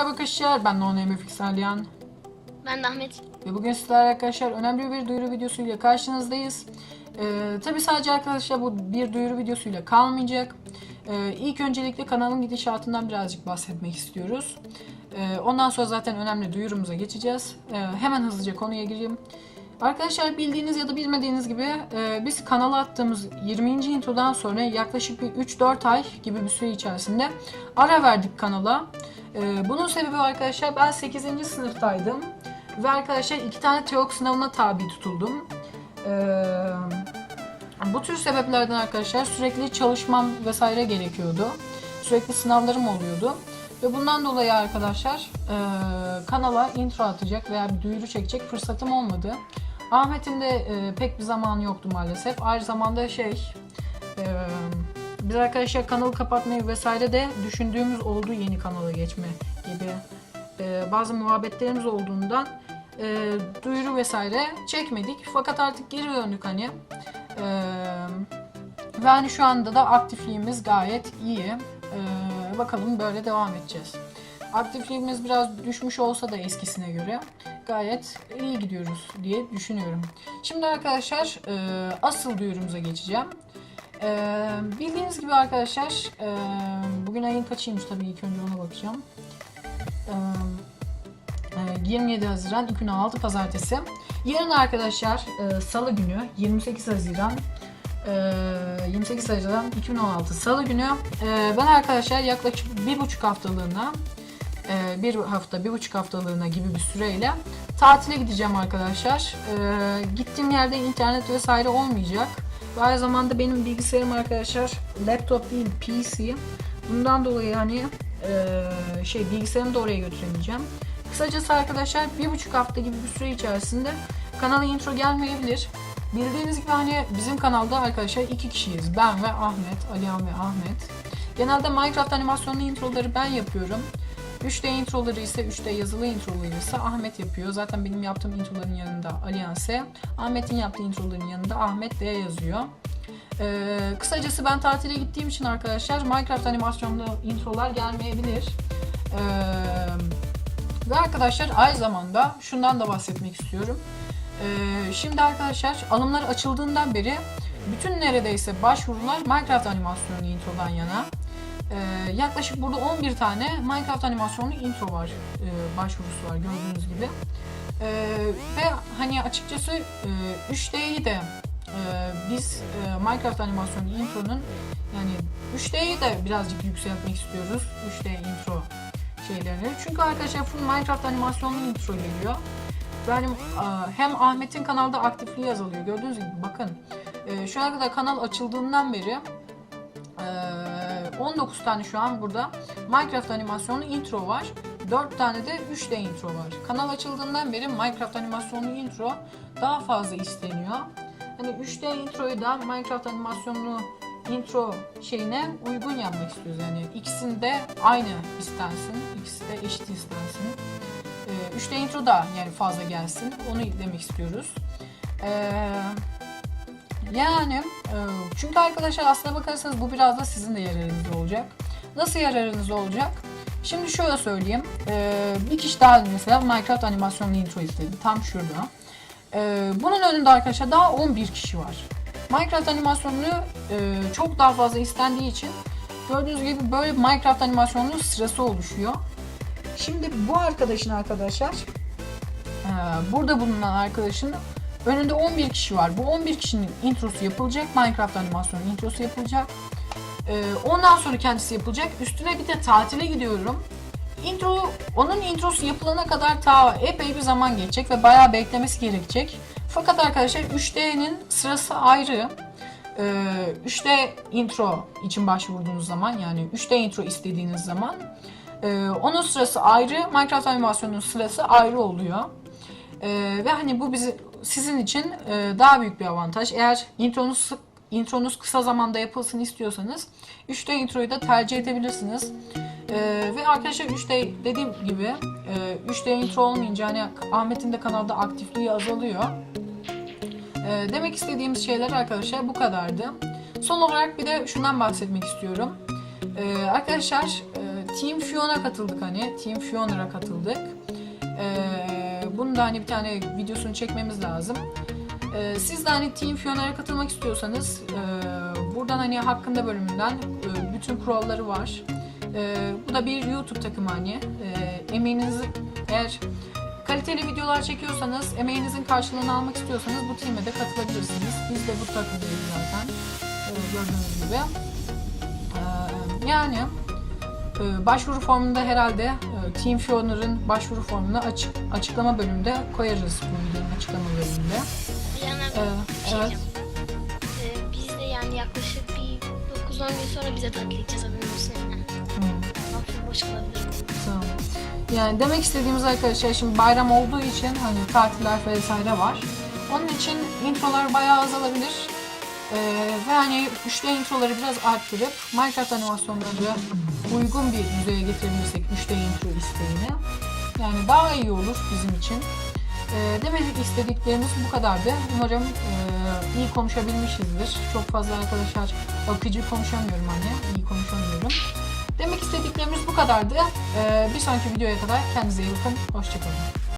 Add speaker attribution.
Speaker 1: merhaba arkadaşlar. Ben Nona MFX Aliyan.
Speaker 2: Ben de Ahmet.
Speaker 1: Ve bugün sizlerle arkadaşlar önemli bir duyuru videosuyla karşınızdayız. Ee, Tabi sadece arkadaşlar bu bir duyuru videosuyla kalmayacak. Ee, ilk öncelikle kanalın gidişatından birazcık bahsetmek istiyoruz. Ee, ondan sonra zaten önemli duyurumuza geçeceğiz. Ee, hemen hızlıca konuya gireyim. Arkadaşlar bildiğiniz ya da bilmediğiniz gibi e, biz kanala attığımız 20. introdan sonra yaklaşık bir 3-4 ay gibi bir süre içerisinde ara verdik kanala. E, bunun sebebi arkadaşlar ben 8. sınıftaydım ve arkadaşlar iki tane TEOK sınavına tabi tutuldum. E, bu tür sebeplerden arkadaşlar sürekli çalışmam vesaire gerekiyordu. Sürekli sınavlarım oluyordu. Ve bundan dolayı arkadaşlar e, kanala intro atacak veya bir duyuru çekecek fırsatım olmadı. Ahmet'in de e, pek bir zaman yoktu maalesef. Aynı zamanda şey e, biz arkadaşlar kanalı kapatmayı vesaire de düşündüğümüz oldu yeni kanala geçme gibi e, bazı muhabbetlerimiz olduğundan e, duyuru vesaire çekmedik. Fakat artık geri döndük hani. E, ve hani şu anda da aktifliğimiz gayet iyi. E, bakalım böyle devam edeceğiz. Aktifliğimiz biraz düşmüş olsa da eskisine göre gayet iyi gidiyoruz diye düşünüyorum. Şimdi arkadaşlar e, asıl duyurumuza geçeceğim. E, bildiğiniz gibi arkadaşlar e, bugün ayın kaçıymış tabii ilk önce ona bakacağım. E, e, 27 Haziran 2016 Pazartesi. Yarın arkadaşlar e, Salı günü 28 Haziran e, 28 Haziran 2016 Salı günü e, ben arkadaşlar yaklaşık bir buçuk haftalığına e, bir hafta, bir buçuk haftalığına gibi bir süreyle tatile gideceğim arkadaşlar. E, gittiğim yerde internet vesaire olmayacak. Ve aynı zamanda benim bilgisayarım arkadaşlar laptop değil PC. Bundan dolayı hani e, şey bilgisayarımı da oraya götüremeyeceğim. Kısacası arkadaşlar bir buçuk hafta gibi bir süre içerisinde kanala intro gelmeyebilir. Bildiğiniz gibi hani bizim kanalda arkadaşlar iki kişiyiz. Ben ve Ahmet, Alihan ve Ahmet. Genelde Minecraft animasyonlu introları ben yapıyorum. 3D introları ise 3D yazılı introları ise Ahmet yapıyor. Zaten benim yaptığım introların yanında Alihan S. Ahmet'in yaptığı introların yanında Ahmet D yazıyor. Ee, kısacası ben tatile gittiğim için arkadaşlar Minecraft animasyonlu introlar gelmeyebilir. Ee, ve arkadaşlar aynı zamanda şundan da bahsetmek istiyorum. Ee, şimdi arkadaşlar alımlar açıldığından beri bütün neredeyse başvurular Minecraft animasyonlu introdan yana. Ee, yaklaşık burada 11 tane Minecraft animasyonlu intro var, e, başvurusu var gördüğünüz gibi. Ee, ve hani açıkçası e, 3D'yi de e, biz e, Minecraft animasyonlu intronun yani 3D'yi de birazcık yükseltmek istiyoruz 3D intro şeylerini. Çünkü arkadaşlar full Minecraft animasyonlu intro geliyor. Benim hem Ahmet'in kanalda aktifliği azalıyor. Gördüğünüz gibi bakın. E, şu ana kadar kanal açıldığından beri e, 19 tane şu an burada Minecraft animasyonlu intro var. 4 tane de 3D intro var. Kanal açıldığından beri Minecraft animasyonlu intro daha fazla isteniyor. Hani 3D introyu da Minecraft animasyonlu intro şeyine uygun yapmak istiyoruz. Yani ikisini de aynı istensin. İkisi de eşit istensin. Ee, 3D intro da yani fazla gelsin. Onu demek istiyoruz. Ee, yani e, çünkü arkadaşlar aslına bakarsanız bu biraz da sizin de yararınızda olacak. Nasıl yararınızda olacak? Şimdi şöyle söyleyeyim. Ee, bir kişi daha mesela Minecraft animasyonlu intro istedi. Tam şurada. Ee, bunun önünde arkadaşlar daha 11 kişi var. Minecraft animasyonunu e, çok daha fazla istendiği için gördüğünüz gibi böyle Minecraft animasyonunun sırası oluşuyor. Şimdi bu arkadaşın arkadaşlar e, burada bulunan arkadaşın önünde 11 kişi var. Bu 11 kişinin introsu yapılacak. Minecraft animasyonu introsu yapılacak. E, ondan sonra kendisi yapılacak. Üstüne bir de tatile gidiyorum. Intro, onun introsu yapılana kadar ta epey bir zaman geçecek ve bayağı beklemesi gerekecek. Fakat arkadaşlar 3D'nin sırası ayrı. Ee, 3D intro için başvurduğunuz zaman yani 3D intro istediğiniz zaman e, onun sırası ayrı, Minecraft animasyonunun sırası ayrı oluyor. Ee, ve hani bu bizi sizin için e, daha büyük bir avantaj. Eğer intronuz intronuz kısa zamanda yapılsın istiyorsanız 3D introyu da tercih edebilirsiniz. Ee, ve arkadaşlar 3D dediğim gibi e, 3D intro olmayınca hani Ahmet'in de kanalda aktifliği azalıyor. Ee, demek istediğimiz şeyler arkadaşlar bu kadardı. Son olarak bir de şundan bahsetmek istiyorum. Ee, arkadaşlar e, Team Fion'a katıldık hani. Team Fioner'a katıldık. Ee, bunun da hani bir tane videosunu çekmemiz lazım. Ee, siz de hani Team Fioner'a katılmak istiyorsanız e, buradan hani hakkında bölümünden e, bütün kuralları var. E, bu da bir YouTube takımı hani. E, emeğinizi eğer kaliteli videolar çekiyorsanız, emeğinizin karşılığını almak istiyorsanız bu team'e de katılabilirsiniz. Biz de bu takımdayız zaten. E, gördüğünüz gibi. E, yani e, başvuru formunda herhalde e, Team Fioner'ın başvuru formunu açık, açıklama bölümünde koyarız bu videonun açıklama bölümünde. Ee,
Speaker 2: şey
Speaker 1: evet.
Speaker 2: Ee, biz de yani yaklaşık bir 9-10 gün sonra bize edeceğiz haberin olsun yani.
Speaker 1: Hmm.
Speaker 2: Boş kalabilirim.
Speaker 1: Tamam. Yani demek istediğimiz arkadaşlar şimdi bayram olduğu için hani tatiller vesaire var. Onun için introlar bayağı azalabilir. Ee, ve hani 3D introları biraz arttırıp Minecraft animasyonları uygun bir düzeye getirebilirsek 3D intro isteğini yani daha iyi olur bizim için. Ee, demek istediklerimiz bu kadardı. Umarım e, iyi konuşabilmişizdir. Çok fazla arkadaşlar akıcı konuşamıyorum hani, iyi konuşamıyorum. Demek istediklerimiz bu kadardı. Ee, bir sonraki videoya kadar kendinize iyi bakın. Hoşçakalın.